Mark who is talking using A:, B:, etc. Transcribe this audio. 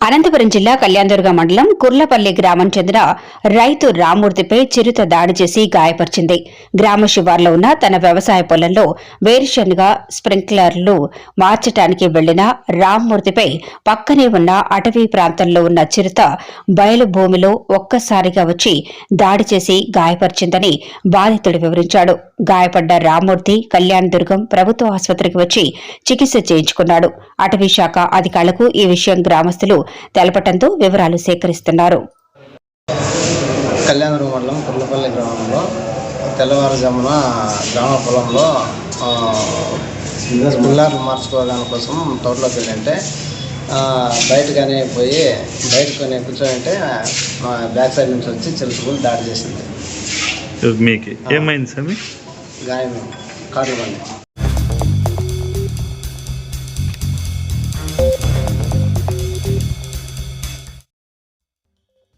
A: అనంతపురం జిల్లా కళ్యాణదుర్గ మండలం కుర్లపల్లి గ్రామం చెందిన రైతు రామూర్తిపై చిరుత దాడి చేసి గాయపరిచింది. గ్రామ శివార్లో ఉన్న తన వ్యవసాయ పొలంలో వేరుశనగ స్ప్రింక్లర్లు మార్చటానికి వెళ్ళిన రామ్మూర్తిపై పక్కనే ఉన్న అటవీ ప్రాంతంలో ఉన్న చిరుత బయలు భూమిలో ఒక్కసారిగా వచ్చి దాడి చేసి గాయపరిచిందని బాధితుడు వివరించాడు. గాయపడ్డ రామ్మూర్తి కళ్యాణదుర్గం ప్రభుత్వ ఆసుపత్రికి వచ్చి చికిత్స చేయించుకున్నాడు. అటవీ శాఖ అధికారులకు ఈ విషయం గ్రామస్తులు తెలపటంతో వివరాలు సేకరిస్తున్నారు.
B: కళ్యాణదుర్గం మండలం కుర్లపల్లి గ్రామంలో తెల్లవారుజామున గ్రామ పొలంలో ఆ, పిల్లర్లు మార్చుకోవడానికి కోసం తోటలోకి వెళ్ళంటే ఆ, బయటకనే పోయి బయటకనే కూర్చోనంటే మా బ్యాక్ సైడ్ నుంచి వచ్చి చిలుసుకుని దాడి చేసింది.
C: మీకు ఏమైంది స్వామి?
B: గాయం కాళ్ళు